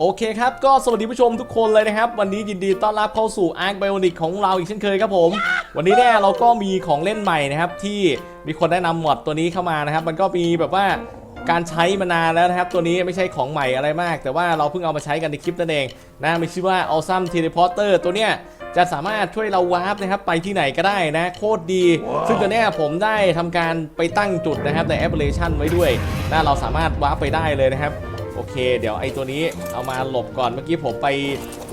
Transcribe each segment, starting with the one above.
โอเคครับ ก็สวัสดีผู้ชมทุกคนเลยนะครับ วันนี้ยินดีต้อนรับเข้าสู่ Ark Bionic ของเราอีกเช่นเคยครับผม วันนี้เนี่ยเราก็มีของเล่นใหม่นะครับ ที่มีคนแนะนำมอดตัวนี้เข้ามานะครับ มันก็มีแบบว่าการใช้มานานแล้วนะครับ ตัวนี้ไม่ใช่ของใหม่อะไรมาก แต่ว่าเราเพิ่งเอามาใช้กันในคลิปนั่นเองนะมีชื่อว่า Awesome Teleporter ตัวเนี้ยจะสามารถช่วยเราวาร์ปนะครับไปที่ไหนก็ได้นะโคตรดี ซึ่งตัวเนี้ยผมได้ทำการไปตั้งจุดนะครับในแอปพลิเคชันไว้ด้วยนะเราสามารถวาร์ปไปได้เลยนะครับ โอเค เดี๋ยวไอ้ตัวนี้เอามาหลบก่อนเมื่อกี้ผมไป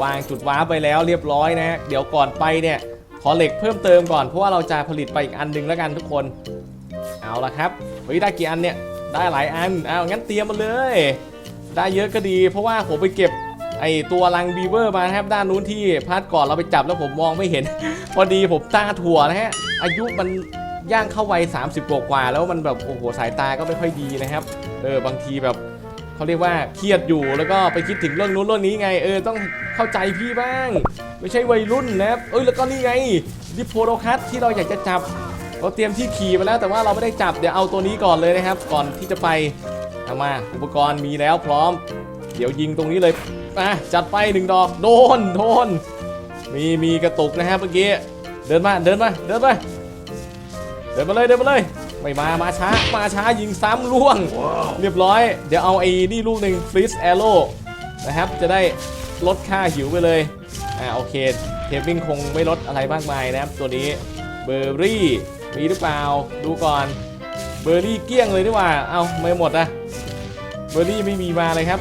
วางจุดว้าร์ไปแล้วเรียบร้อยนะ เดี๋ยวก่อนไปเนี่ยขอเหล็กเพิ่มเติมก่อนเพราะว่าเราจะผลิตไปอีกอันหนึงแล้วกันทุกคน เอาละครับเฮ้ยได้กี่อันเนี่ยได้หลายอันเอางั้นเตรียมมาเลย ได้เยอะก็ดี เพราะว่าผมไปเก็บไอตัวรังบีเวอร์มาครับด้านนู้นที่พาร์ทก่อนเราไปจับแล้วผมมองไม่เห็น พอดีผมตาถั่วนะฮะอายุมันย่างเข้าวัย30กว่ากว่าแล้วมันแบบโอ้โหสายตาก็ไม่ค่อยดีนะครับเออบางทีแบบ เขาเรียกว่าเครียดอยู่แล้วก็ไปคิดถึงเรื่องนู้นเรื่องนี้ไง เออต้องเข้าใจพี่บ้าง ไม่ใช่วัยรุ่นนะครับเอ้ยแล้วก็นี่ไงดิโพโรคัสที่เราอยากจะจับเราเตรียมที่ขี่มาแล้วแต่ว่าเราไม่ได้จับเดี๋ยวเอาตัวนี้ก่อนเลยนะครับ ก่อนที่จะไปเอามาอุปกรณ์มีแล้วพร้อม เดี๋ยวยิงตรงนี้เลยอะจัดไปหนึ่งดอกโดนโดนมีมีกระตุกนะครับเมื่อกี้เดินมาเดินมาเดินมาเดินมาเลยเดินมาเลย ไม่มา มาช้า มาช้ายิงซ้ำล่วง เรียบร้อย เดี๋ยวเอาไอ้นี่ลูกหนึ่งฟรีสแอโร่นะครับ จะได้ลดค่าหิวไปเลย อ่าโอเค เทปวิ่งคงไม่ลดอะไรมากมายนะครับ ตัวนี้ เบอร์รี่ มีหรือเปล่า ดูก่อน เบอร์รี่เกลี้ยงเลยดีกว่า เอาไม่หมดนะ เบอร์รี่ไม่มีมาเลยครับ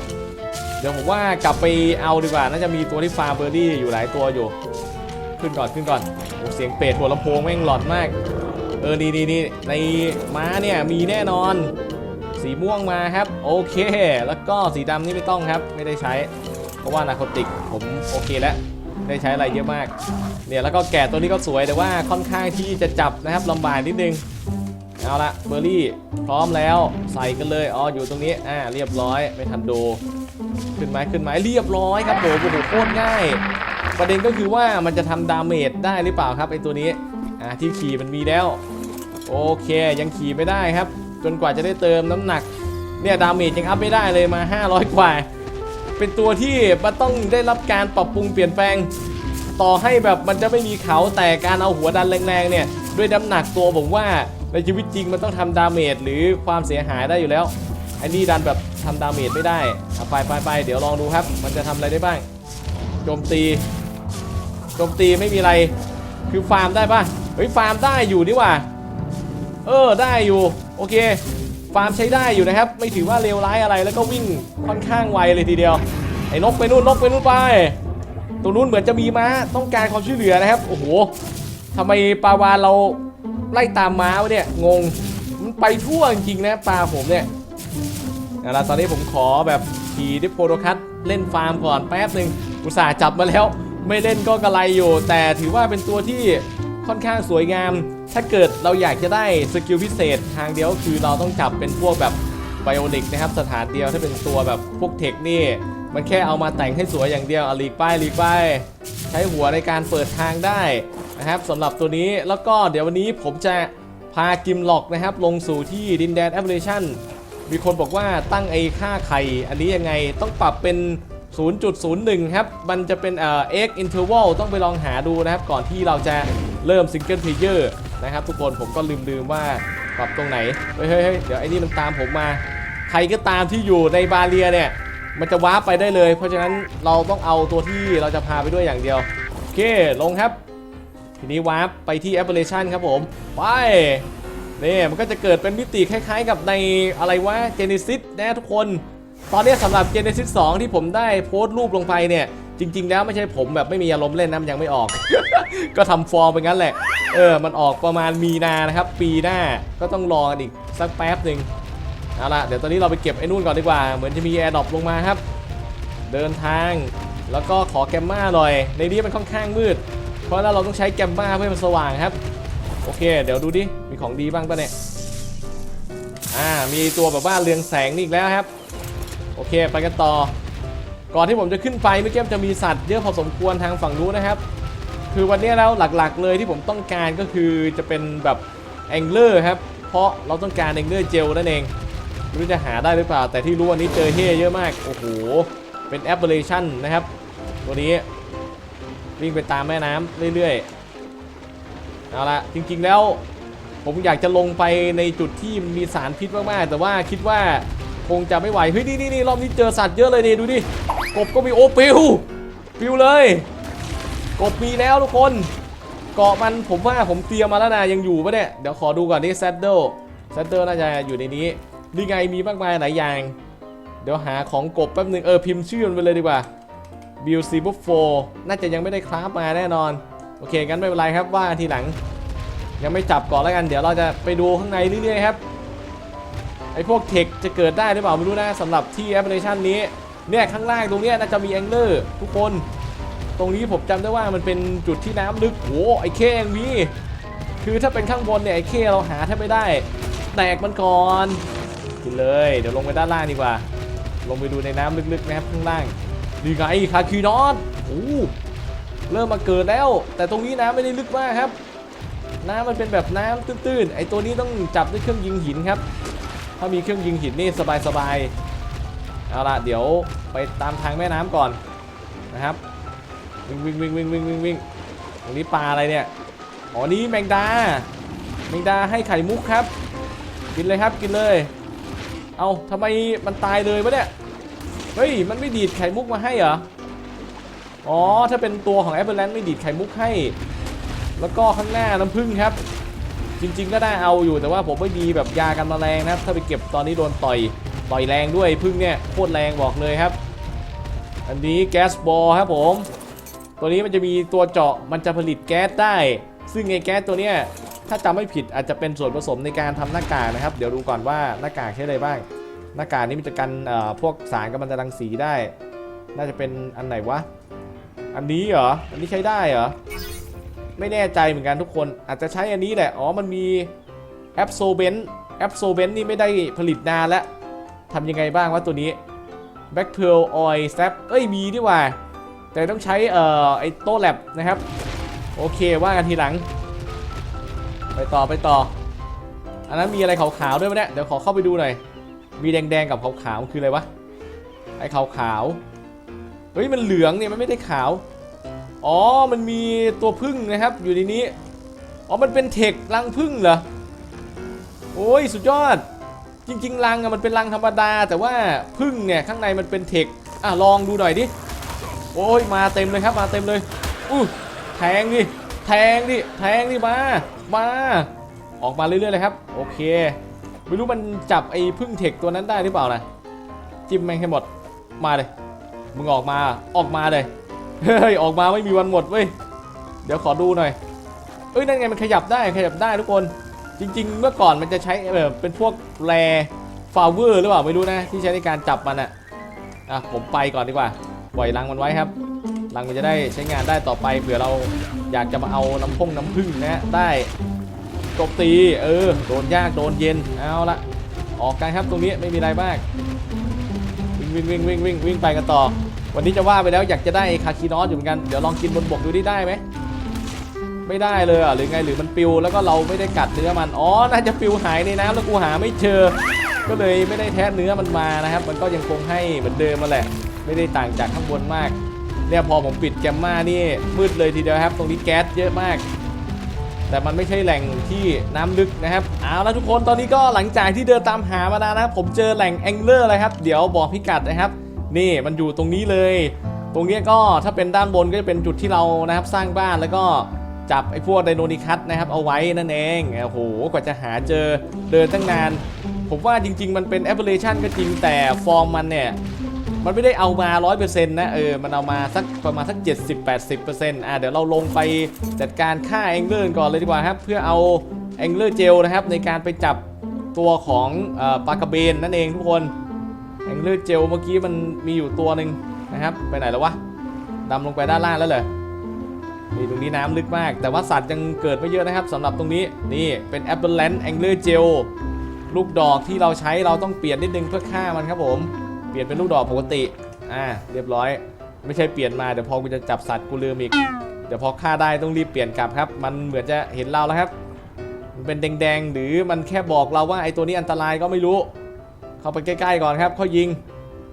เดี๋ยวผมว่ากลับไปเอาดีกว่า น่าจะมีตัวที่ฟาร์มเบอร์รี่อยู่หลายตัวอยู่ ขึ้นก่อนขึ้นก่อนโอ้เสียงเป็ดหัวลำโพงแม่งหลอนมาก เออนี่นี่นี่ในม้าเนี่ยมีแน่นอน สีม่วงมาครับ โอเค แล้วก็สีดำนี่ไม่ต้องครับ ไม่ได้ใช้ เพราะว่านาโคติกผมโอเคแล้วได้ใช้อะไรเยอะมาก เนี่ยแล้วก็แกะตัวนี้ก็สวยแต่ว่าค่อนข้างที่จะจับนะครับลำบากนิดนึง เอาละเบอร์รี่พร้อมแล้วใส่กันเลยอ๋ออยู่ตรงนี้อ่าเรียบร้อยไม่ทันดูขึ้นไหมขึ้นไหมเรียบร้อยครับโอ้โหโคตรง่าย ประเด็นก็คือว่ามันจะทำดาเมจได้หรือเปล่าครับไอตัวนี้ อ่าที่ขี่มันมีแล้ว โอเคยังขี่ไม่ได้ครับ จนกว่าจะได้เติมน้ำหนัก เนี่ยดาเมจยังอัพไม่ได้เลยมา 500 กว่า เป็นตัวที่มันต้องได้รับการปรับปรุงเปลี่ยนแปลง ต่อให้แบบมันจะไม่มีเขาแต่การเอาหัวดันแรงๆเนี่ย ด้วยน้ำหนักตัวผมว่าในชีวิตจริงมันต้องทำดาเมจหรือความเสียหายได้อยู่แล้วไอ้นี่ดันแบบทำดาเมจไม่ได้ไปไปไปเดี๋ยวลองดูครับ มันจะทำอะไรได้บ้างโจมตีโจมตีไม่มีอะไร คือฟาร์มได้ปะ เฮ้ยฟาร์มได้อยู่นี่ว่า เออได้อยู่โอเค ฟาร์มใช้ได้อยู่นะครับ ไม่ถือว่าเลวร้ายอะไรแล้วก็วิ่งค่อนข้างไวเลยทีเดียว ไอ้นกไปนู่นนกไปนู่นไป ตรงนู้นเหมือนจะมีม้าต้องการความช่วยเหลือนะครับ โอ้โหทำไมปลาวานเราไล่ตามม้าวะเนี่ยงง มันไปทั่วจริงๆนะปลาผมเนี่ยเอาละตอนนี้ผมขอแบบขี่ดิโพโดคัตเล่นฟาร์มก่อนแป๊บหนึ่งอุตส่าห์จับมาแล้ว ไม่เล่นก็กระไรอยู่ แต่ถือว่าเป็นตัวที่ ค่อนข้างสวยงาม ถ้าเกิดเราอยากจะได้สกิลพิเศษทางเดียวคือเราต้องจับเป็นพวกแบบไบโอนิกนะครับสถานเดียวถ้าเป็นตัวแบบพวกเทคนี่ มันแค่เอามาแต่งให้สวยอย่างเดียวอลีกป้ายลีกป้ายใช้หัวในการเปิดทางได้นะครับสำหรับตัวนี้แล้วก็เดี๋ยววันนี้ผมจะพากิมล็อกนะครับ ลงสู่ที่ดินแดนแอปเปิลชันมีคนบอกว่าตั้งไอค่าไข่ อันนี้ยังไงต้องปรับเป็น 0.01 ครับ มันจะเป็นเอ่อ x interval ต้องไปลองหาดูนะครับ ก่อนที่เราจะ เริ่มซิงเกิลเพลเยอร์นะครับทุกคนผมก็ลืมลืมๆว่าปรับตรงไหนเฮ้ยเฮ้ยเฮ้ยเดี๋ยวไอ้นี่มันตามผมมา ใครก็ตามที่อยู่ในบาเรียเนี่ย มันจะวาร์ปไปได้เลย เพราะฉะนั้นเราต้องเอาตัวที่เราจะพาไปด้วยอย่างเดียว โอเค ลงครับ ทีนี้วาร์ปไปที่แอปเปิลชันครับผม ไปนี่มันก็จะเกิดเป็นมิติคล้ายๆ กับในอะไรวะ Genesis นะทุกคน ตอนนี้สำหรับ Genesis 2ที่ผมได้โพสต์รูปลงไปเนี่ย จริง ๆ แล้วไม่ใช่ผมแบบไม่มีอารมณ์เล่นนะมันยังไม่ออก ก็ทำฟอร์มไปงั้นแหละ เออ มันออกประมาณมีนานะครับ ปีหน้าก็ต้องรออีกสักแป๊บหนึ่งเอาล่ะเดี๋ยวตอนนี้เราไปเก็บไอ้นู่นก่อนดีกว่า เหมือนจะมีแอร์ดรอปลงมาครับ เดินทางแล้วก็ขอแกมมาหน่อย ในนี้มันค่อนข้างมืด เพราะแล้วเราต้องใช้แกมมาเพื่อมันสว่างครับ โอเค เดี๋ยวดูดิ มีของดีบ้างปะเนี่ย อ่า มีตัวแบบว่าเรืองแสงนี่อีกแล้วครับ โอเค ไปกันต่อ ก่อนที่ผมจะขึ้นไปเมื่อกี้จะมีสัตว์เยอะพอสมควรทางฝั่งนู้นนะครับ คือวันนี้แล้วหลักๆ เลยที่ผมต้องการก็คือจะเป็นแบบแองเลอร์ครับ เพราะเราต้องการแองเลอร์เจลนั่นเองไม่รู้จะหาได้หรือเปล่า แต่ที่รู้วันนี้เจอเฮเยอะมาก โอ้โห เป็นแอปเปิลชันนะครับ ตัวนี้วิ่งไปตามแม่น้ำเรื่อยๆ เอาละจริงๆแล้วผมอยากจะลงไปในจุดที่มีสารพิษมากๆ แต่ว่าคิดว่า คงจะไม่ไหว เฮ้ย นี่นี่นี่รอบนี้เจอสัตว์เยอะเลยนี่ดูดิ กบก็มีโอปิว ปิวเลย กบมีแล้วทุกคน เกาะมันผมว่าผมเตรียมมาแล้วนะยังอยู่ปะเนี่ย เดี๋ยวขอดูก่อนนี่แซดเดิลแซดเดิลน่าจะอยู่ในนี้ นี่ไงมีมากมายหลายอย่าง เดี๋ยวหาของกบแป๊บหนึงเออพิมพ์ชื่อมันไปเลยดีกว่าบิลซีบุฟโฟน่าจะยังไม่ได้คราฟมาแน่นอน โอเคงั้นไม่เป็นไรครับว่าทีหลัง ยังไม่จับก่อนแล้วกัน เดี๋ยวเราจะไปดูข้างในเรื่อยๆครับ ไอ้พวกเทคจะเกิดได้หรือเปล่าไม่รู้นะสำหรับที่แอปพลิเคชันนี้เนี่ยข้างล่างตรงนี้น่าจะมีแองเลอร์ทุกคน ตรงนี้ผมจำได้ว่ามันเป็นจุดที่น้ำลึกโอ้ไอ้เคยังมีคือถ้าเป็นข้างบนเนี่ยไอ้เคเราหาแทบไม่ได้ แตกมันก่อนกินเลย เดี๋ยวลงไปด้านล่างดีกว่า ลงไปดูในน้ำลึกๆนะครับข้างล่างดีไงคาคีนอสโอ้เริ่มมาเกิดแล้ว แต่ตรงนี้น้ำไม่ได้ลึกมากครับ น้ำมันเป็นแบบน้ำตื้นๆไอ้ตัวนี้ต้องจับด้วยเครื่องยิงหินครับ ถ้ามีเครื่องยิงหินนี่สบายๆเอาล่ะเดี๋ยวไปตามทางแม่น้ำก่อนนะครับวิ่งวิ่งวิ่งวิ่งวิ่งวิ่งวิ่งตรงนี้ปลาอะไรเนี่ยอ๋อนี่แมงดาแมงดาให้ไข่มุกครับ กินเลยครับกินเลย เอาทำไมมันตายเลยวะเนี่ยเฮ้ยมันไม่ดีดไข่มุกมาให้เหรออ๋อถ้าเป็นตัวของแอปเปิลแลนด์ไม่ดีดไข่มุกให้ แล้วก็ข้างหน้าน้ำผึ้งครับ จริง ๆ ก็ได้เอาอยู่แต่ว่าผมไม่มีแบบยากันแมลงนะครับ ถ้าไปเก็บตอนนี้โดนต่อยต่อยแรงด้วยผึ้งเนี่ยโคตรแรงบอกเลยครับ อันนี้แก๊สบอลครับผม ตัวนี้มันจะมีตัวเจาะมันจะผลิตแก๊สได้ ซึ่งไอ้แก๊สตัวเนี้ยถ้าจำไม่ผิดอาจจะเป็นส่วนผสมในการทำหน้ากากนะครับ เดี๋ยวดูก่อนว่าหน้ากากใช้อะไรบ้าง หน้ากากนี้มันจะกันเอ่อพวกสารกัมมันตรังสีได้ น่าจะเป็นอันไหนวะ อันนี้เหรอ อันนี้ใช้ได้เหรอ ไม่แน่ใจเหมือนกันทุกคน อาจจะใช้อันนี้แหละ อ๋อ มันมีแอปโซเบนแอปโซเบนนี่ไม่ได้ผลิตนานแล้วทำยังไงบ้างวะตัวนี้ b a c k p e a r Oil Sap เอ้ย มีดีกว่า แต่ต้องใช้เอ่อไอโต้แลบนะครับ โอเคว่ากันทีหลัง ไปต่อไปต่อ อันนั้นมีอะไรขาวๆด้วยไหมเนี่ย เดี๋ยวขอเข้าไปดูหน่อย มีแดงๆกับขาวๆคืออะไรวะ ไอขาวๆเฮ้ย มันเหลืองเนี่ยมันไม่ได้ขาว อ๋อ มันมีตัวพึ่งนะครับอยู่ในนี้ อ๋อ มันเป็นเทครังพึ่งเหรอ โอ้ยสุดยอด จริงๆรังอะมันเป็นรังธรรมดา แต่ว่าพึ่งเนี่ยข้างในมันเป็นเทค อะลองดูหน่อยดิ โอ้ยมาเต็มเลยครับมาเต็มเลย อู้แทงดิ แทงดิ แทงดิมา มา ออกมาเรื่อยๆเลยครับ โอเค ไม่รู้มันจับไอ้พึ่งเทคตัวนั้นได้หรือเปล่านะ จิ้มแม่งให้หมด มาเลย มึงออกมา ออกมาเลย เฮ้ยออกมาไม่มีวันหมดเว้ยเดี๋ยวขอดูหน่อยเอ้ยนั่นไงมันขยับได้ขยับได้ทุกคนจริง ๆ เมื่อก่อนมันจะใช้แบบเป็นพวกแรฟาเวอร์หรือเปล่าไม่รู้นะ ที่ใช้ในการจับมันอะอะผมไปก่อนดีกว่าปล่อยรังมันไว้ครับรังมันจะได้ใช้งานได้ต่อไปเผื่อเราอยากจะมาเอาน้ำพงน้ำผึ้งนะได้โจมตีเออโดนยากโดนเย็นเอาละออกกันครับตรงนี้ไม่มีอะไรมากวิ่งวิ่งวิ่งวิ่งวิ่งวิ่งไปกันต่อ วันนี้จะว่าไปแล้วอยากจะได้คาคีนอสอยู่เหมือนกัน เดี๋ยวลองกินบนบกดูดิได้ไหม ไม่ได้เลยอะหรือไงหรือมันปิวแล้วก็เราไม่ได้กัดเนื้อมัน อ๋อ น่าจะปิวหายในน้ำแล้วกูหาไม่เจอ ก็เลยไม่ได้แท้เนื้อมันมานะครับ มันก็ยังคงให้เหมือนเดิมมาแหละ ไม่ได้ต่างจากข้างบนมาก เนี่ยพอผมปิดแกมมานี่มืดเลยทีเดียวครับ ตรงนี้แก๊สเยอะมากแต่มันไม่ใช่แหล่งที่น้ำลึกนะครับเอาละทุกคนตอนนี้ก็หลังจากที่เดินตามหามานานนะครับผมเจอแหล่งแองเลอร์เลยครับ เดี๋ยวบอกพิกัดนะครับ นี่มันอยู่ตรงนี้เลย ตรงนี้ก็ถ้าเป็นด้านบนก็จะเป็นจุดที่เรานะครับสร้างบ้านแล้วก็จับไอ้พวกไดโนนิคัสนะครับเอาไว้นั่นเองโอ้โหกว่าจะหาเจอเดินตั้งนาน ผมว่าจริง ๆ มันเป็นแอปเปิลชันก็จริงแต่ฟอร์มมันเนี่ย มันไม่ได้เอามา 100%นะเออมันเอามาสักประมาณสัก 70-80%อะเดี๋ยวเราลงไปจัดการฆ่าแองเกอร์ก่อนเลยดีกว่าครับ เพื่อเอาแองเกอร์เจลนะครับในการไปจับตัวของออปลากระเบนนั่นเองทุกคน งเกอร์เจลเมื่อกี้มันมีอยู่ตัวหนึ่งนะครับ ไปไหนแล้ววะดำลงไปด้านล่างแล้วเหรอนี่ตรงนี้น้ำลึกมาก แต่ว่าสัตว์ยังเกิดไม่เยอะนะครับสำหรับตรงนี้นี่เป็นแอปเปิลแลนด์แองเกอร์เจลลูกดอกที่เราใช้เราต้องเปลี่ยนนิดนึงเพื่อฆ่ามันครับผม เปลี่ยนเป็นลูกดอกปกติอ่าเรียบร้อย ไม่ใช่เปลี่ยนมาเดี๋ยวพอกูจะจับสัตว์กูลืมอีกเดี๋ยวพอฆ่าได้ต้องรีบเปลี่ยนกลับครับ มันเหมือนจะเห็นเราแล้วครับ มันเป็นแดงๆ หรือมันแค่บอกเราว่าไอ้ตัวนี้อันตรายก็ไม่รู้ เข้าไปใกล้ๆก่อนครับเขายิง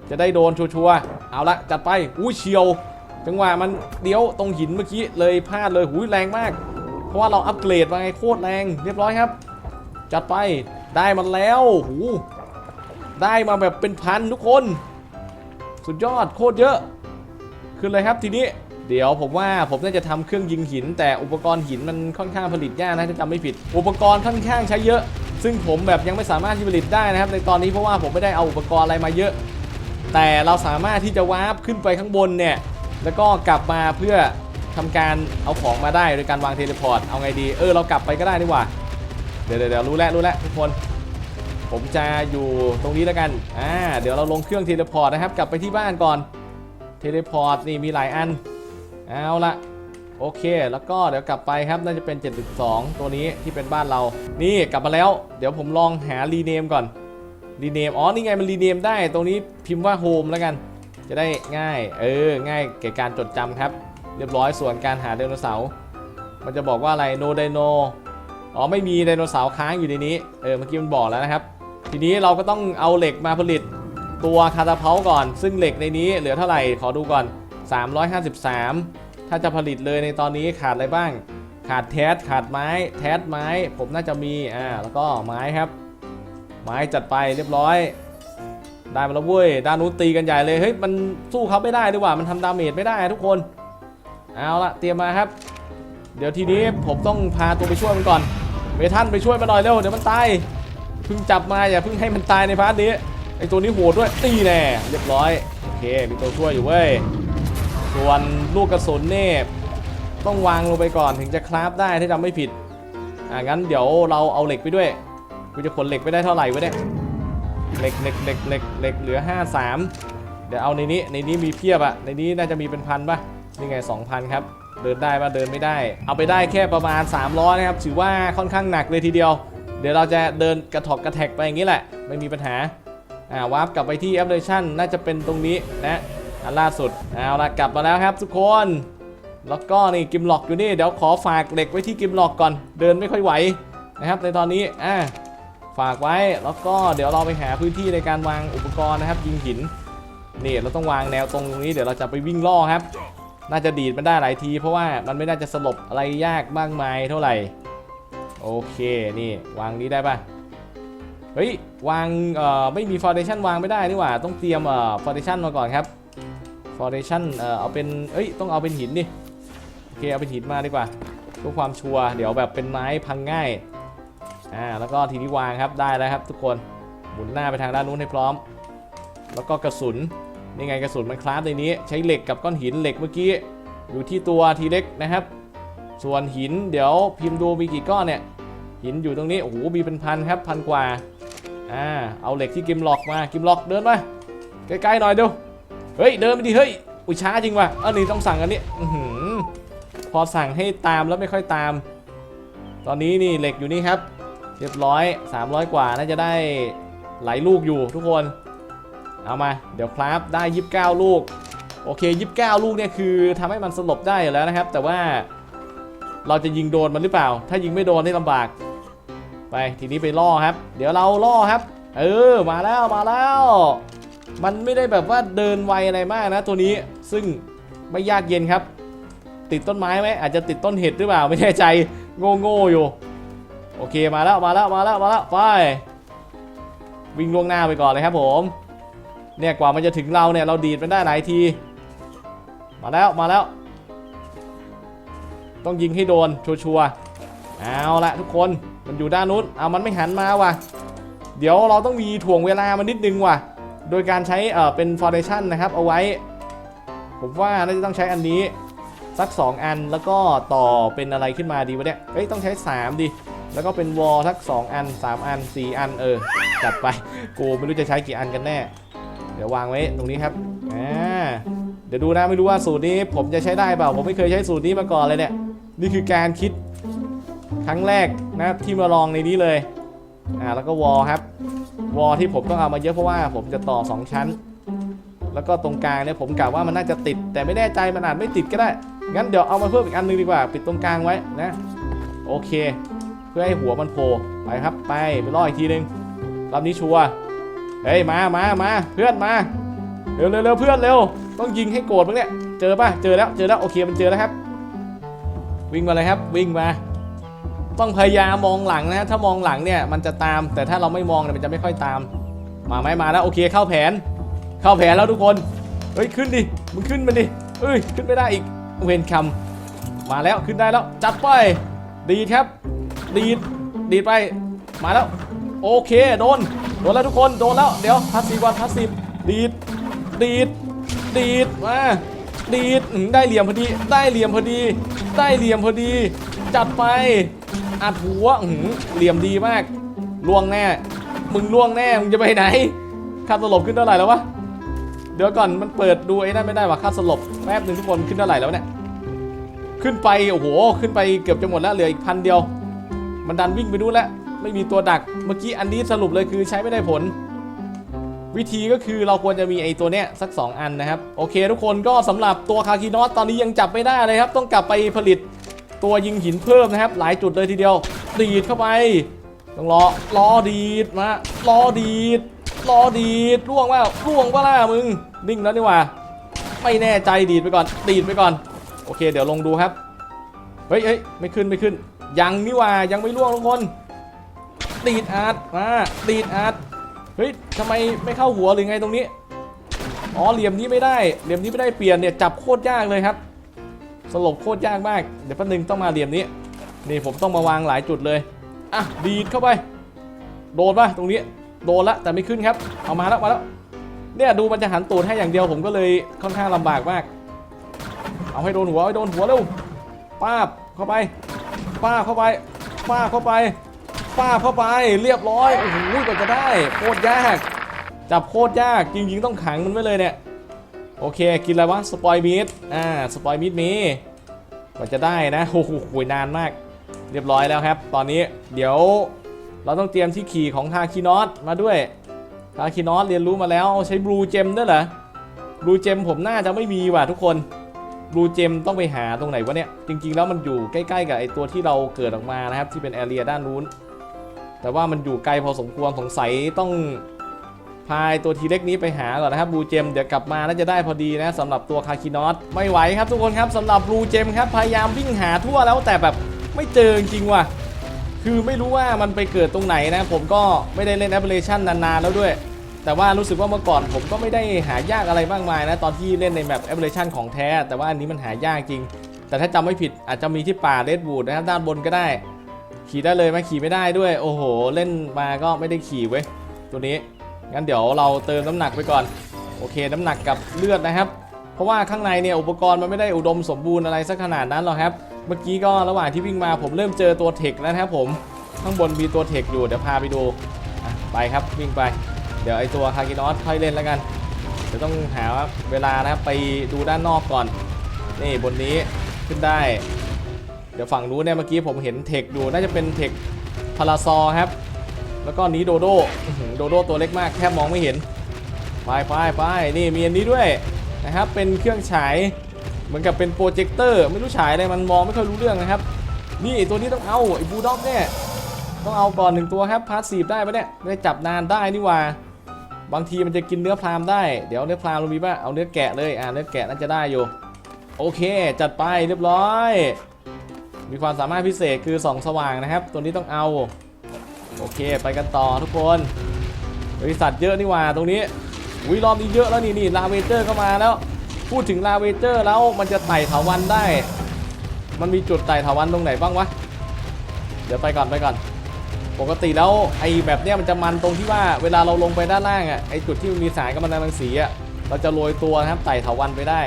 จะได้โดนชัวร์ๆเอาละจัดไปอุ้ยเฉียว จังหวะมันเดี๋ยวตรงหินเมื่อกี้เลยพลาดเลยหูยแรงมาก เพราะว่าเราอัปเกรดมาไงโคตรแรงเรียบร้อยครับ จัดไปได้มันแล้วหูได้มาแบบเป็นพันทุกคน สุดยอดโคตรเยอะขึ้นเลยครับทีนี้เดี๋ยวผมว่าผมน่าจะทำเครื่องยิงหิน แต่อุปกรณ์หินมันค่อนข้างผลิตยากนะถ้าจำไม่ผิด อุปกรณ์ค่อนข้างใช้เยอะ ซึ่งผมแบบยังไม่สามารถที่ผลิตได้นะครับ ในตอนนี้เพราะว่าผมไม่ได้เอาอุปกรณ์อะไรมาเยอะ แต่เราสามารถที่จะวาร์ปขึ้นไปข้างบนเนี่ย แล้วก็กลับมาเพื่อทำการเอาของมาได้โดยการวางเทเลพอร์ต เอาไงดี เออเรากลับไปก็ได้นี่หว่า เดี๋ยวเดี๋ยวรู้แล้วรู้แล้วทุกคน ผมจะอยู่ตรงนี้แล้วกัน อ่า เดี๋ยวเราลงเครื่องเทเลพอร์ตนะครับ กลับไปที่บ้านก่อน เทเลพอร์ตนี่มีหลายอัน เอาละ โอเค แล้วก็เดี๋ยวกลับไปครับ น่าจะเป็น 7.2 ตัวนี้ที่เป็นบ้านเรา นี่กลับมาแล้ว เดี๋ยวผมลองหารีเนมก่อน รีเนม อ๋อ นี่ไงมันรีเนมได้ ตรงนี้พิมพ์ว่าโฮมแล้วกัน จะได้ง่าย เออ ง่ายแก่การจดจำครับ เรียบร้อย ส่วนการหาไดโนเสาร์ มันจะบอกว่าอะไร no dino อ๋อ ไม่มีไดโนเสาร์ค้างอยู่ในนี้ เออ เมื่อกี้มันบอกแล้วนะครับ ทีนี้เราก็ต้องเอาเหล็กมาผลิตตัวคาตาเพาก่อน ซึ่งเหล็กในนี้เหลือเท่าไหร่ ขอดูก่อน 353 ถ้าจะผลิตเลยในตอนนี้ขาดอะไรบ้าง ขาดแทสขาดไม้ แทสไม้ ผมน่าจะมีอ่าแล้วก็ไม้ครับ ไม้จัดไปเรียบร้อย ได้มาแล้วเว้ยด้านนู้นตีกันใหญ่เลยเฮ้ยมันสู้เขาไม่ได้ดีกว่ามันทำดาเมจไม่ได้ทุกคน เอาละเตรียมมาครับ เดี๋ยวทีนี้ผมต้องพาตัวไปช่วยมันก่อนเมทันไปช่วยมันหน่อยเร็วเดี๋ยวมันตายเพิ่งจับมาอย่าเพิ่งให้มันตายในพาร์ทนี้ไอตัวนี้โหดด้วยตีแน่เรียบร้อยโอเคมีตัวช่วยอยู่เว้ย ส่วนลูกกระสุนเนี่ยต้องวางลงไปก่อนถึงจะคราฟได้ถ้าจำไม่ผิดอ่างั้นเดี๋ยวเราเอาเหล็กไปด้วยกูจะขนเหล็กไปได้เท่าไหร่วะเนี่ยเหล็กเหล็กเหล็กเหล็กเหล็กเหลือ 53 เดี๋ยวเอาในนี้ในนี้มีเพียบอะในนี้น่าจะมีเป็นพันปะนี่ไง 2,000 ครับ เดินได้ปะเดินไม่ได้ เอาไปได้แค่ประมาณ 300 นะครับถือว่าค่อนข้างหนักเลยทีเดียว เดี๋ยวเราจะเดินกระถอกกระแทกไปอย่างนี้แหละ ไม่มีปัญหาอ่าวาร์ปกลับไปที่แอปเดชันน่าจะเป็นตรงนี้นะ อันล่าสุดเอาละกลับมาแล้วครับทุกคน แล้วก็นี่กิมล็อกอยู่นี่เดี๋ยวขอฝากเหล็กไว้ที่กิมล็อกก่อนเดินไม่ค่อยไหวนะครับในตอนนี้อ่าฝากไว้แล้วก็เดี๋ยวเราไปหาพื้นที่ในการวางอุปกรณ์นะครับ ยิงหินนี่เราต้องวางแนวตรงตรงนี้เดี๋ยวเราจะไปวิ่งล่อครับ น่าจะดีดมันได้หลายที เพราะว่ามันไม่น่าจะสลบอะไรยากมากมายเท่าไหร่โอเคนี่วางนี้ได้ปะเฮ้ยวางเอ่อไม่มีฟาวเดชั่นวางไม่ได้นี่หว่า ต้องเตรียมเอ่อฟาวเดชั่นมาก่อนครับ ฟาวเดชั่นเออเอาเป็น เอ้ย ต้องเอาเป็นหินดิ โอเค เอาเป็นหินมาดีกว่าเพื่อความชัวร์ เดี๋ยวแบบเป็นไม้พังง่าย อ่า แล้วก็ทีนี้วางครับ ได้แล้วครับทุกคน หมุนหน้าไปทางด้านนู้นให้พร้อม แล้วก็กระสุน นี่ไงกระสุนมันคราฟในนี้ ใช้เหล็กกับก้อนหินเหล็กเมื่อกี้ อยู่ที่ตัวทีเล็กนะครับ ส่วนหินเดี๋ยวพิมพ์ดูมีกี่ก้อนเนี่ย หินอยู่ตรงนี้ โอ้โห มีเป็นพันครับพันกว่า อ่า เอาเหล็กที่กิมล็อกมา กิมล็อกเดินมาใกล้ๆหน่อยเดี๋ยว เฮ้ยเดินไปดิเฮ้ยอุ้ยช้าจริงว่ะออนี่ต้องสั่งอันนี้อืพอสั่งให้ตามแล้วไม่ค่อยตาม ตอนนี้นี่เหล็กอยู่นี่ครับ เรียบร้อย 300 กว่าน่าจะได้หลายลูกอยู่ทุกคน เอามา เดี๋ยวครับได้ 29 ลูก โอเค 29 ลูกเนี่ยคือทำให้มันสลบได้อยู่แล้วนะครับ แต่ว่าเราจะยิงโดนมันหรือเปล่า ถ้ายิงไม่โดนนี่ลำบาก ไปทีนี้ไปล่อครับ เดี๋ยวเราล่อครับ เออมาแล้วมาแล้ว มันไม่ได้แบบว่าเดินไวอะไรมากนะตัวนี้ซึ่งไม่ยากเย็นครับ ติดต้นไม้ไหมอาจจะติดต้นเห็ดหรือเปล่าไม่แน่ใจโง่โง่อยู่ โอเคมาแล้วมาแล้วมาแล้วมาแล้วไปวิ่งล่วงหน้าไปก่อนเลยครับผมเนี่ยกว่ามันจะถึงเราเนี่ยเราดีดมันได้หลายที มาแล้วมาแล้ว ต้องยิงให้โดนชัวร์เอาละทุกคนมันอยู่ด้านนู้นเอามันไม่หันมาว่ะ เดี๋ยวเราต้องมีถ่วงเวลามันนิดนึงว่ะ โดยการใช้เอ่อเป็นฟ u n เดชั่นนะครับเอาไว้ ผมว่าน่าจะต้องใช้อันนี้สัก 2 อันแล้วก็ต่อเป็นอะไรขึ้นมาดีวะเนี่ยเฮ้ยต้องใช้ 3 ดิ แล้วก็เป็นวอลสัก 2 อัน 3 อัน 4 อันเออจัดไปกูไม่รู้จะใช้กี่อันกันแน่ เดี๋ยววางไว้ตรงนี้ครับอ่าเดี๋ยวดูนะไม่รู้ว่าสูตรนี้ผมจะใช้ได้เปล่า ผมไม่เคยใช้สูตรนี้มาก่อนเลยเนี่ย นี่คือการคิดครั้งแรกนะครับที่มาลองในนี้เลย อ่าแล้วก็วอลครับ วอลที่ผมต้องเอามาเยอะเพราะว่าผมจะต่อ 2 ชั้น แล้วก็ตรงกลางเนี่ยผมกะว่ามันน่าจะติด แต่ไม่แน่ใจมันอาจไม่ติดก็ได้ งั้นเดี๋ยวเอามาเพิ่มอีกอันหนึงดีกว่า ปิดตรงกลางไว้นะ โอเค เพื่อให้หัวมันโผล่ไปครับไปไปล่ออีกทีนึงรอบนี้ชัวเฮ้ยมามามาเพื่อนมาเร็วเร็วเร็วเพื่อนเร็วต้องยิงให้โกรธมั้งเนี่ยเจอป่ะเจอแล้วเจอแล้วโอเคมันเจอแล้วครับ วิ่งมาเลยครับ วิ่งมา ต้องพยายามมองหลังนะถ้ามองหลังเนี่ยมันจะตาม แต่ถ้าเราไม่มองเนี่ยมันจะไม่ค่อยตาม มาไหมมาแล้วโอเคเข้าแผน เข้าแผนแล้วทุกคนเฮ้ยขึ้นดิมึงขึ้นมาดิเอ้ยขึ้นไม่ได้อีกเวนคำมาแล้วขึ้นได้แล้วจัดไปดีดครับ ดีดดีดไปมาแล้วโอเคโดนโดนแล้วทุกคนโดนแล้วเดี๋ยวพัสซีวันพัสซีดีดดีดดีดมาดีดได้เหลี่ยมพอดี ได้เหลี่ยมพอดี ได้เหลี่ยมพอดี จัดไป อัดหัวหือเหลี่ยมดีมากล่วงแน่ มึงล่วงแน่ มึงจะไปไหนค่าสลบขึ้นเท่าไหร่แล้ววะ เดี๋ยวก่อนมันเปิดดูไอ้นั่นไม่ได้ว่ะค่าสลบแป๊บหนึ่งทุกคนขึ้นเท่าไหร่แล้วเนี่ย ขึ้นไปโอ้โห ขึ้นไปเกือบจะหมดแล้วเหลืออีกพันเดียว มันดันวิ่งไปดูแล้วไม่มีตัวดัก เมื่อกี้อันนี้สรุปเลยคือใช้ไม่ได้ผล วิธีก็คือเราควรจะมีไอ้ตัวเนี้ยสัก 2 อันนะครับ โอเค ทุกคนก็สำหรับตัวคาคินอสตอนนี้ยังจับไม่ได้เลยครับ ต้องกลับไปผลิต ตัวยิงหินเพิ่มนะครับ หลายจุดเลยทีเดียว ดีดเข้าไปต้องรอรอดีดมารอดีดรอดีดล่วงว่าล่วงว่าล่ะมึง นิ่งแล้วนี่ว่า ไม่แน่ใจดีดไปก่อน ดีดไปก่อน โอเค เดี๋ยวลงดูครับ เฮ้ยเฮ้ยไม่ขึ้นไม่ขึ้น ยังนี่ว่ายังไม่ล่วงทุกคน ดีดอาร์ตมาดีดอาร์ตเฮ้ยทำไมไม่เข้าหัวหรือไงตรงนี้ อ๋อเหลี่ยมนี้ไม่ได้ เหลี่ยมนี้ไม่ได้เปลี่ยนเนี่ยจับโคตรยากเลยครับ สลบโคตรยากมาก เดี๋ยวแป๊บนึงต้องมาเหลี่ยมนี้ นี่ผมต้องมาวางหลายจุดเลย อะ ดีดเข้าไป โดนป่ะตรงนี้ โดนละแต่ไม่ขึ้นครับ เอามาแล้วมาแล้ว เนี่ยดูมันจะหันตูดให้อย่างเดียวผมก็เลยค่อนข้างลำบากมาก เอาให้โดนหัวเอาให้โดนหัวเร็วป้าบเข้าไป ป้าเข้าไป ป้าเข้าไป ป้าเข้าไป เรียบร้อย โอ้โหกว่าจะได้ โคตรยาก จับโคตรยาก จริงๆ ต้องขังมันไว้เลยเนี่ย โอเค กินอะไรวะ สปอยมีดอ่า สปอยมีดมีกว่าจะได้นะ โอ้โหนานมาก เรียบร้อยแล้วครับ ตอนนี้เดี๋ยวเราต้องเตรียมที่ขี่ของทาคินอสมาด้วยทาคินอสเรียนรู้มาแล้วใช้บลูเจมด้วยเหรอบลูเจมผมน่าจะไม่มีว่ะทุกคนบลูเจมต้องไปหาตรงไหนวะเนี่ย จริง ๆ แล้วมันอยู่ใกล้ๆกับไอตัวที่เราเกิดออกมานะครับ ที่เป็นแอเรียด้านนู้น แต่ว่ามันอยู่ไกลพอสมควรสงสัยต้อง พายตัวทีเล็กนี้ไปหาก่อนนะครับบูเจมเดี๋ยวกลับมาน่าจะได้พอดีนะสำหรับตัวคาคินอสไม่ไหวครับทุกคนครับสำหรับบูเจมครับพยายามวิ่งหาทั่วแล้วแต่แบบไม่เจอจริงว่ะคือไม่รู้ว่ามันไปเกิดตรงไหนนะ ผมก็ไม่ได้เล่นแอปพลิเคชันนานๆแล้วด้วย แต่ว่ารู้สึกว่าเมื่อก่อนผมก็ไม่ได้หายากอะไรมากมายนะตอนที่เล่นในแบบแอปพลิเคชันของแท้ แต่ว่าอันนี้มันหายากจริง แต่ถ้าจำไม่ผิดอาจจะมีที่ป่าเลดบูดนะครับด้านบนก็ได้ ขี่ได้เลยไหมขี่ไม่ได้ด้วย โอ้โห เล่นมาก็ไม่ได้ขี่เว้ยตัวนี้ งั้นเดี๋ยวเราเติมน้ำหนักไปก่อน โอเค น้ำหนักกับเลือดนะครับ เพราะว่าข้างในเนี่ยอุปกรณ์มันไม่ได้อุดมสมบูรณ์อะไรสักขนาดนั้นหรอกครับ เมื่อกี้ก็ระหว่างที่วิ่งมาผมเริ่มเจอตัวเทคแล้วนะครับผม ข้างบนมีตัวเทคอยู่เดี๋ยวพาไปดู ไปครับวิ่งไป เดี๋ยวไอตัวคากินอสค่อยเล่นแล้วกัน เดี๋ยวต้องหาเวลานะครับไปดูด้านนอกก่อน นี่บนนี้ขึ้นได้ เดี๋ยวฝั่งนู้นเนี่ยเมื่อกี้ผมเห็นเทคอยู่น่าจะเป็นเทคพาราซอครับ แล้วก็นี้โดโด้โดโดตัวเล็กมากแทบมองไม่เห็นไปไปไปนี่มีอันนี้ด้วยนะครับเป็นเครื่องฉายเหมือนกับเป็นโปรเจคเตอร์ไม่รู้ฉายอะไรมันมองไม่ค่อยรู้เรื่องนะครับ นี่ตัวนี้ต้องเอาไอ้บูด็อกเนี่ยต้องเอาก่อนหนึ่งตัวครับพาร์ทสีได้ปะเนี่ยไม่ได้จับนานได้นี่ว่าบางทีมันจะกินเนื้อพรามได้เดี๋ยวเนื้อพรามเรามีป่ะเอาเนื้อแกะเลยอ่าเนื้อแกะน่าจะได้อยู่ โอเค จัดไปเรียบร้อย มีความสามารถพิเศษคือส่องสว่างนะครับ ตัวนี้ต้องเอา โอเคไปกันต่อทุกคนบริษัทเยอะนี่ว่าตรงนี้อุ้ยรอบนี้เยอะแล้วนี่นี่ลาเวเจอร์ก็มาแล้ว พูดถึงลาเวเจอร์แล้วมันจะไต่ถาวันได้ มันมีจุดไต่ถาวันตรงไหนบ้างวะเดี๋ยวไปก่อนไปก่อน ปกติแล้วไอ้แบบเนี้ยมันจะมันตรงที่ว่าเวลาเราลงไปด้านล่างอะไอ้จุดที่มันมีสายกัมมันตรังสีอะเราจะโรยตัวนะครับไต่ถาวันไปได้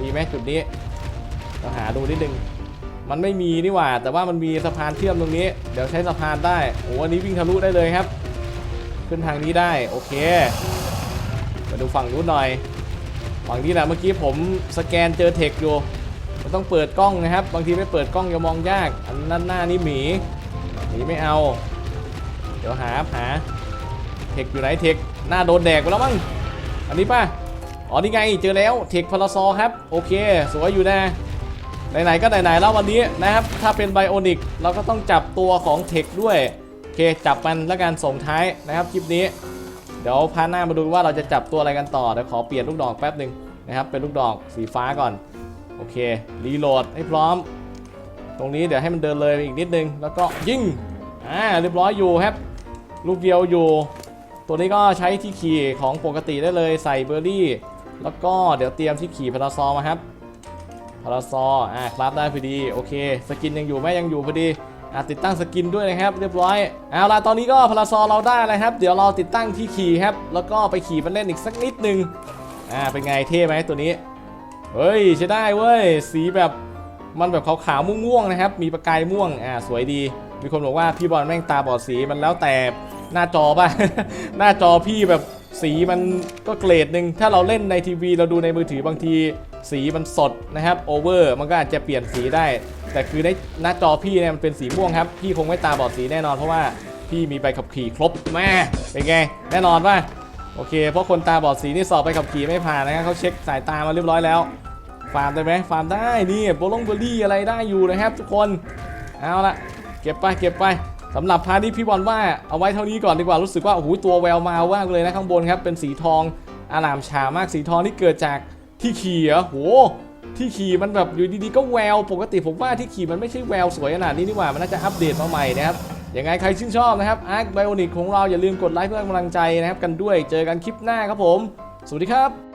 มีไหมจุดนี้เราหาดูนิดนึง มันไม่มีนี่หว่า แต่ว่ามันมีสะพานเชื่อมตรงนี้ เดี๋ยวใช้สะพานได้โอ้อันนี้วิ่งทะลุได้เลยครับ ขึ้นทางนี้ได้โอเค มาดูฝั่งนู้นหน่อยฝั่งนี้แหละเมื่อกี้ผมสแกนเจอเทคอยู่มันต้องเปิดกล้องนะครับ บางทีไม่เปิดกล้องจะมองยาก อันนั้นหน้านี่หมีหมีไม่เอา เดี๋ยวหาหาเทคอยู่ไหนเทคหน้าโดนแดกไปแล้วมั้งอันนี้ป่ะอ๋อนี่ไงเจอแล้วเทคพาราซอครับ โอเค สวยอยู่นะ ไหนๆก็ไหนๆแล้ววันนี้นะครับ ถ้าเป็นไบโอนิกเราก็ต้องจับตัวของเทคด้วยโอเคจับมันแล้วกันส่งท้ายนะครับคลิปนี้ เดี๋ยวพาหน้ามาดูว่าเราจะจับตัวอะไรกันต่อเดี๋ยวขอเปลี่ยนลูกดอกแป๊บหนึ่งนะครับเป็นลูกดอกสีฟ้าก่อนโอเครีโหลดให้พร้อม ตรงนี้เดี๋ยวให้มันเดินเลยอีกนิดนึง แล้วก็ยิงอ่าเรียบร้อยอยู่ครับ ลูกเดียวอยู่ ตัวนี้ก็ใช้ที่ขี่ของปกติได้เลยใส่เบอร์รี่ แล้วก็เดี๋ยวเตรียมที่ขี่พาราซอลมาครับ พาราซออ่าคราฟได้พอดีโอเค สกินยังอยู่ไหมยังอยู่พอดีอ่าติดตั้งสกินด้วยนะครับ เรียบร้อยเอาล่ะตอนนี้ก็พาราซอเราได้แล้วครับ เดี๋ยวเราติดตั้งที่ขี่ครับ แล้วก็ไปขี่มันเล่นอีกสักนิดนึงอ่าเป็นไงเท่ไหมตัวนี้เฮ้ยใช้ได้เว้ยสีแบบมันแบบขาวๆม่วงๆนะครับ มีประกายม่วงอ่าสวยดี มีคนบอกว่าพี่บอลแม่งตาบอดสีมันแล้วแต่หน้าจอป่ะ หน้าจอพี่แบบสีมันก็เกรดหนึ่งถ้าเราเล่นในทีวีเราดูในมือถือบางที สีมันสดนะครับโอเวอร์มันก็อาจจะเปลี่ยนสีได้ แต่คือในหน้าจอพี่เนี่ยมันเป็นสีม่วงครับ พี่คงไม่ตาบอดสีแน่นอนเพราะว่าพี่มีใบขับขี่ครบแม่เป็นไง แน่นอนป่ะโอเค เพราะคนตาบอดสีนี่สอบใบขับขี่ไม่ผ่านนะครับเขาเช็คสายตามาเรียบร้อยแล้ว ฟาร์มได้ไหมฟาร์มได้นี่โบลงเบอร์รี่อะไรได้อยู่นะครับ ทุกคนเอาละเก็บไปเก็บไปสำหรับพาร์ทนี้พี่บอลว่าเอาไว้เท่านี้ก่อนดีกว่ารู้สึกว่าโอ้โหตัวแววมาวมากเลยนะข้างบนครับเป็นสีทองอารามฉามากสีทองที่เกิดจาก ที่ขี่เหรอโห ที่ขี่มันแบบอยู่ดีๆก็แวว ปกติผมว่าที่ขี่มันไม่ใช่แววสวยขนาดนี้นี่หว่า มันน่าจะอัปเดตมาใหม่นะครับยังไงใครชื่นชอบนะครับอาร์คไบโอนิกของเราอย่าลืมกดไลค์เพื่อเป็นกำลังใจนะครับกันด้วย เจอกันคลิปหน้าครับผม สวัสดีครับ